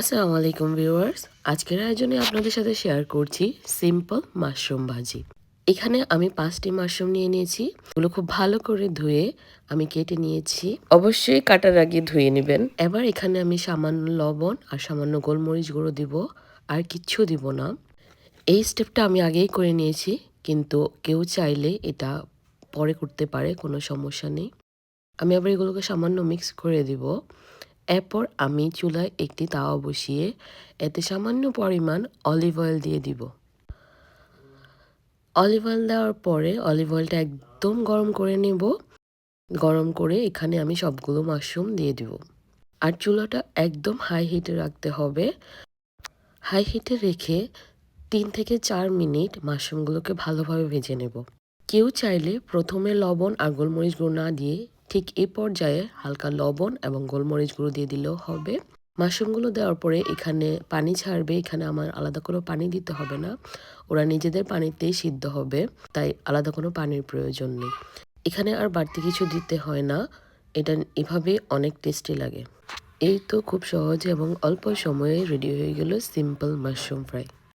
আসসালামু আলাইকুম ভিউয়ার্স। আজকের আয়োজনে আপনাদের সাথে শেয়ার করছি সিম্পল মাশরুম ভাজি। এখানে আমি পাঁচটি মাশরুম নিয়ে নিয়েছি। ওগুলো খুব ভালো করে ধুয়ে আমি কেটে নিয়েছি। অবশ্যই কাটার আগে ধুয়ে নেবেন। এবার এখানে আমি সামান্য লবণ আর সামান্য গোলমরিচ গুঁড়ো দিব আর কিচ্ছু দিব না। এই স্টেপটা আমি আগেই করে নিয়েছি, কিন্তু কেউ চাইলে এটা পরে করতে পারে, কোনো সমস্যা নেই। আমি আবার এগুলোকে সামান্য মিক্স করে দিব। এরপর আমি চুলায় একটি তাওয়া বসিয়ে এতে সামান্য পরিমাণ অলিভ অয়েল দিয়ে দিব। অলিভ অয়েল দেওয়ার পরে অলিভ অয়েলটা একদম গরম করে নেব। গরম করে এখানে আমি সবগুলো মাশরুম দিয়ে দিব। আর চুলাটা একদম হাই হিটে রাখতে হবে। হাই হিটে রেখে তিন থেকে চার মিনিট মাশরুমগুলোকে ভালোভাবে ভেজে নেব। কেউ চাইলে প্রথমে লবণ আর গোলমরিচ গুঁড়ো না দিয়ে ঠিক এই পর্যায়ে হালকা লবণ এবং গোলমরিচ গুঁড়ো দিয়ে দিলেও হবে। মাশরুমগুলো দেওয়ার পরে এখানে পানি ছাড়বে। এখানে আমার আলাদা কোনো পানি দিতে হবে না। ওরা নিজেদের পানিতেই সিদ্ধ হবে, তাই আলাদা কোনো পানির প্রয়োজন নেই। এখানে আর বাড়তি কিছু দিতে হয় না। এটা এভাবে অনেক টেস্টি লাগে। এই তো খুব সহজে এবং অল্প সময়ে রেডি হয়ে গেল সিম্পল মাশরুম ফ্রাই।